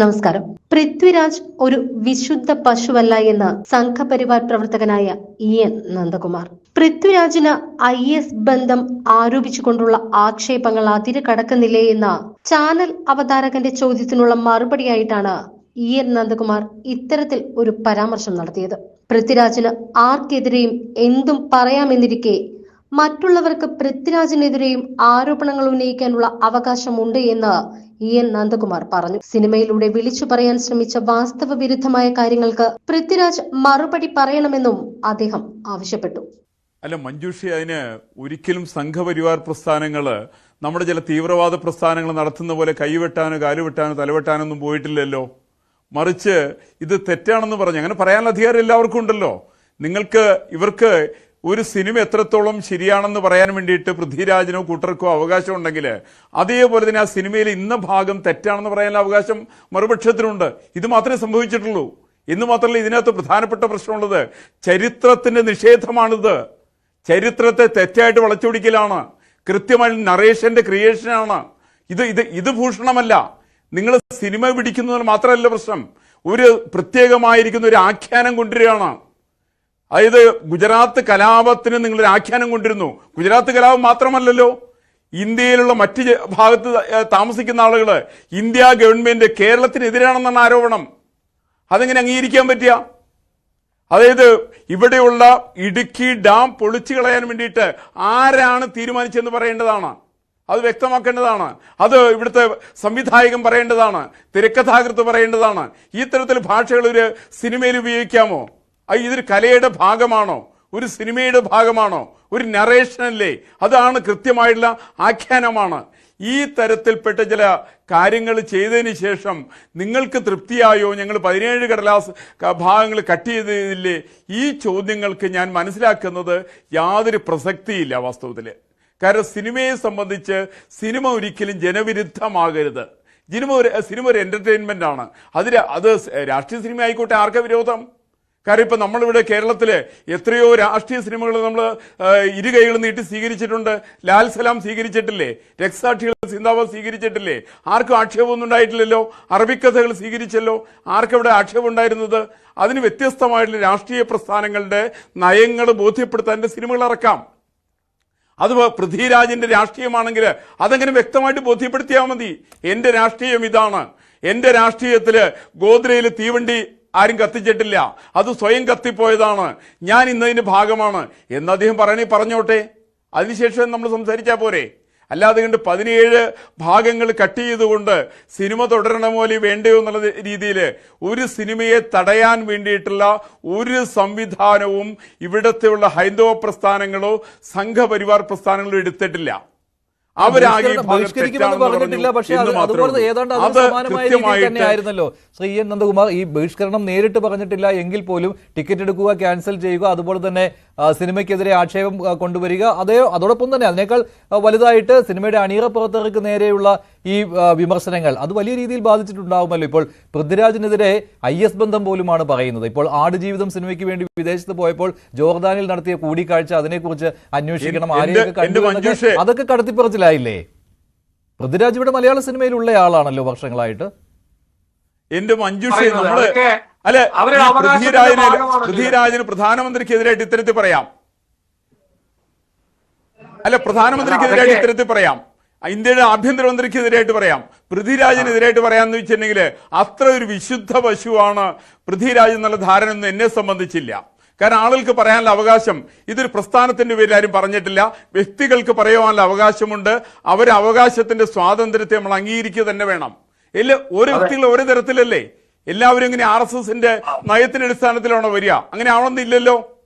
നമസ്കാരം. പൃഥ്വിരാജ് ഒരു വിശുദ്ധ പശുവല്ല എന്ന് സംഘപരിവാർ പ്രവർത്തകനായ ഇ എൻ നന്ദകുമാർ. പൃഥ്വിരാജിന് ഐ എസ് ബന്ധം ആരോപിച്ചുകൊണ്ടുള്ള ആക്ഷേപങ്ങൾ അതിര് കടക്കുന്നില്ലേ എന്ന ചാനൽ അവതാരകന്റെ ചോദ്യത്തിനുള്ള മറുപടിയായിട്ടാണ് ഇ എൻ നന്ദകുമാർ ഇത്തരത്തിൽ ഒരു പരാമർശം നടത്തിയത്. പൃഥ്വിരാജിന് ആർക്കെതിരെയും എന്തും പറയാമെന്നിരിക്കെ മറ്റുള്ളവർക്ക് പൃഥ്വിരാജിനെതിരെയും ആരോപണങ്ങൾ ഉന്നയിക്കാനുള്ള അവകാശമുണ്ട് എന്ന് ഇ എൻ നന്ദകുമാർ പറഞ്ഞു. സിനിമയിലൂടെ വിളിച്ചു പറയാൻ ശ്രമിച്ച വാസ്തവ വിരുദ്ധമായ കാര്യങ്ങൾക്ക് പൃഥ്വിരാജ് മറുപടി പറയണമെന്നും അദ്ദേഹം ആവശ്യപ്പെട്ടു. അല്ല മഞ്ജുഷി അതിന് ഒരിക്കലും സംഘപരിവാർ പ്രസ്ഥാനങ്ങൾ നമ്മുടെ ചില തീവ്രവാദ പ്രസ്ഥാനങ്ങൾ നടത്തുന്ന പോലെ കൈവെട്ടാനോ കാലുവെട്ടാനോ തലവെട്ടാനോ ഒന്നും പോയിട്ടില്ലല്ലോ. മറിച്ച് ഇത് തെറ്റാണെന്ന് പറഞ്ഞു അങ്ങനെ പറയാനുള്ള അധികാരം എല്ലാവർക്കും ഉണ്ടല്ലോ. നിങ്ങൾക്ക് ഇവർക്ക് ഒരു സിനിമ എത്രത്തോളം ശരിയാണെന്ന് പറയാൻ വേണ്ടിയിട്ട് പൃഥ്വിരാജിനോ കൂട്ടർക്കോ അവകാശം ഉണ്ടെങ്കിൽ അതേപോലെ തന്നെ ആ സിനിമയിൽ ഇന്ന ഭാഗം തെറ്റാണെന്ന് പറയാനുള്ള അവകാശം മറുപക്ഷത്തിനുണ്ട്. ഇത് മാത്രമേ സംഭവിച്ചിട്ടുള്ളൂ. എന്ന് മാത്രമല്ല ഇതിനകത്ത് പ്രധാനപ്പെട്ട പ്രശ്നമുള്ളത് ചരിത്രത്തിന്റെ നിഷേധമാണിത്. ചരിത്രത്തെ തെറ്റായിട്ട് വളച്ചൊടിക്കലാണ്. കൃത്യമായി നറേഷന്റെ ക്രിയേഷനാണ്. ഇത് ഇത് ഇത് ഭൂഷണമല്ല. നിങ്ങൾ സിനിമ പിടിക്കുന്നതിന് മാത്രമല്ല പ്രശ്നം. ഒരു പ്രത്യേകമായിരിക്കുന്ന ഒരു ആഖ്യാനം കൊണ്ടുവരികയാണ്. അതായത് ഗുജറാത്ത് കലാപത്തിന് നിങ്ങൾ ആഖ്യാനം കൊണ്ടിരുന്നു. ഗുജറാത്ത് കലാപം മാത്രമല്ലല്ലോ. ഇന്ത്യയിലുള്ള മറ്റ് ഭാഗത്ത് താമസിക്കുന്ന ആളുകൾ ഇന്ത്യ ഗവൺമെന്റ് കേരളത്തിനെതിരാണെന്നാണ് ആരോപണം. അതെങ്ങനെ അംഗീകരിക്കാൻ പറ്റിയ? അതായത് ഇവിടെയുള്ള ഇടുക്കി ഡാം പൊളിച്ചു കളയാൻ വേണ്ടിയിട്ട് ആരാണ് തീരുമാനിച്ചെന്ന് പറയേണ്ടതാണ്. അത് വ്യക്തമാക്കേണ്ടതാണ്. അത് ഇവിടുത്തെ സംവിധായകൻ പറയേണ്ടതാണ്. തിരക്കഥാകൃത്ത് പറയേണ്ടതാണ്. ഈ തരത്തിൽ ഭാഷകൾ ഒരു സിനിമയിൽ ഉപയോഗിക്കാമോ? ഇതൊരു കലയുടെ ഭാഗമാണോ? ഒരു സിനിമയുടെ ഭാഗമാണോ? ഒരു നറേഷനല്ലേ അതാണ് കൃത്യമായിട്ടുള്ള ആഖ്യാനമാണ്. ഈ തരത്തിൽപ്പെട്ട ചില കാര്യങ്ങൾ ചെയ്തതിന് ശേഷം നിങ്ങൾക്ക് തൃപ്തിയായോ? ഞങ്ങൾ പതിനേഴ് കടലാസ് ഭാഗങ്ങൾ കട്ട് ചെയ്തതില്ലേ ഈ ചോദ്യങ്ങൾക്ക് ഞാൻ മനസ്സിലാക്കുന്നത് യാതൊരു പ്രസക്തിയില്ല വാസ്തവത്തിൽ കാരണം സിനിമയെ സംബന്ധിച്ച് സിനിമ ഒരിക്കലും ജനവിരുദ്ധമാകരുത്. സിനിമ ഒരു സിനിമ ഒരു എന്റർടൈൻമെന്റ് ആണ്. അതിൽ അത് രാഷ്ട്രീയ സിനിമ ആയിക്കോട്ടെ ആർക്കെ വിരോധം? കാരണം ഇപ്പൊ നമ്മളിവിടെ കേരളത്തിൽ എത്രയോ രാഷ്ട്രീയ സിനിമകൾ നമ്മൾ ഇരു കൈകൾ നീട്ടി സ്വീകരിച്ചിട്ടുണ്ട്. ലാൽ സലാം സ്വീകരിച്ചിട്ടില്ലേ? രക്സാക്ഷികൾ സിന്ദാബാദ് സ്വീകരിച്ചിട്ടില്ലേ? ആർക്കും ആക്ഷേപമൊന്നും ഉണ്ടായിട്ടില്ലല്ലോ? അറബിക്കഥകൾ സ്വീകരിച്ചല്ലോ? ആർക്കവിടെ ആക്ഷേപം ഉണ്ടായിരുന്നത്? അതിന് വ്യത്യസ്തമായിട്ടുള്ള രാഷ്ട്രീയ പ്രസ്ഥാനങ്ങളുടെ നയങ്ങൾ ബോധ്യപ്പെടുത്താൻ സിനിമകൾ ഇറക്കാം. അത് പൃഥ്വിരാജിന്റെ രാഷ്ട്രീയമാണെങ്കിൽ അതങ്ങനെ വ്യക്തമായിട്ട് ബോധ്യപ്പെടുത്തിയാൽ മതി. എന്റെ രാഷ്ട്രീയം ഇതാണ്. എന്റെ രാഷ്ട്രീയത്തിൽ ഗോദ്രയിൽ തീവണ്ടി ആരും കത്തിച്ചിട്ടില്ല. അത് സ്വയം കത്തിപ്പോയതാണ്. ഞാൻ ഇന്നതിന് ഭാഗമാണ്. എന്ന് അദ്ദേഹം പറയണേ പറഞ്ഞോട്ടെ. അതിനുശേഷം നമ്മൾ സംസാരിച്ചാൽ പോരെ. അല്ലാതെ കണ്ട് പതിനേഴ് ഭാഗങ്ങൾ കട്ട് ചെയ്തുകൊണ്ട് സിനിമ തുടരണമോ അല്ലെങ്കിൽ വേണ്ടയോ എന്നുള്ള രീതിയിൽ ഒരു സിനിമയെ തടയാൻ വേണ്ടിയിട്ടുള്ള ഒരു സംവിധാനവും ഇവിടത്തെയുള്ള ഹൈന്ദവ പ്രസ്ഥാനങ്ങളോ സംഘപരിവാർ പ്രസ്ഥാനങ്ങളോ എടുത്തിട്ടില്ല. അവരാകെ ബഹിഷ്കരിക്കുമെന്ന് പറഞ്ഞിട്ടില്ല. പക്ഷേ അതുപോലെ ഉള്ളൂ. ഏതാണ്ട് അത് അതിന് സമാനമായ രീതിയിൽ തന്നെയായിരുന്നല്ലോ. ശ്രീ എൻ നന്ദകുമാർ ഈ ബഹിഷ്കരണം നേരിട്ട് പറഞ്ഞിട്ടില്ല എങ്കിൽ പോലും ടിക്കറ്റ് എടുക്കുക ക്യാൻസൽ ചെയ്യുക അതുപോലെ തന്നെ സിനിമയ്ക്കെതിരെ ആക്ഷേപം കൊണ്ടുവരിക അതേ അതോടൊപ്പം തന്നെ അതിനേക്കാൾ വലുതായിട്ട് സിനിമയുടെ അണിയറ പ്രവർത്തകർക്ക് നേരെയുള്ള ഈ വിമർശനങ്ങൾ അത് വലിയ രീതിയിൽ ബാധിച്ചിട്ടുണ്ടാവുമല്ലോ ഇപ്പോൾ പൃഥ്വിരാജിനെതിരെ ഐ എസ് ബന്ധം പോലുമാണ് പറയുന്നത് ഇപ്പോൾ ആടുജീവിതം സിനിമയ്ക്ക് വേണ്ടി വിദേശത്ത് പോയപ്പോൾ ജോർദാനിൽ നടത്തിയ കൂടിക്കാഴ്ച അതിനെക്കുറിച്ച് അന്വേഷിക്കണം ആരെയൊക്കെ. അതൊക്കെ കടത്തിപ്പറച്ചിലായില്ലേ പൃഥ്വിരാജ് ഇവിടെ മലയാള സിനിമയിലുള്ള ആളാണല്ലോ വർഷങ്ങളായിട്ട് എന്റെ മഞ്ജുഷ. നമ്മൾ അല്ലെ പൃഥ്വിരാജിന്. പൃഥ്വിരാജിന് പ്രധാനമന്ത്രിക്കെതിരായിട്ട് ഇത്തരത്തിൽ പറയാം അല്ല പ്രധാനമന്ത്രിക്കെതിരായിട്ട് ഇത്തരത്തിൽ പറയാം ഇന്ത്യയുടെ ആഭ്യന്തരമന്ത്രിക്കെതിരായിട്ട് പറയാം. പൃഥ്വിരാജിനെതിരായിട്ട് പറയാമെന്ന് വെച്ചിട്ടുണ്ടെങ്കിൽ അത്ര ഒരു വിശുദ്ധ പശുവാണ് പൃഥ്വിരാജ് എന്നുള്ള ധാരണ ഒന്നും എന്നെ സംബന്ധിച്ചില്ല. കാരണം ആളുകൾക്ക് പറയാനുള്ള അവകാശം ഇതൊരു പ്രസ്ഥാനത്തിന്റെ പേരിൽ ആരും പറഞ്ഞിട്ടില്ല. വ്യക്തികൾക്ക് പറയാനുള്ള അവകാശമുണ്ട്. അവരെ അവകാശത്തിന്റെ സ്വാതന്ത്ര്യത്തെ നമ്മൾ അംഗീകരിക്കുക തന്നെ വേണം. എല്ലാ ഓരോ വ്യക്തികൾ ഓരോ തരത്തിലല്ലേ? എല്ലാവരും ഇങ്ങനെ ആർ എസ് എസിന്റെ നയത്തിന്റെ അടിസ്ഥാനത്തിലാണോ വരിക? അങ്ങനെ ആവണമെന്നില്ലല്ലോ?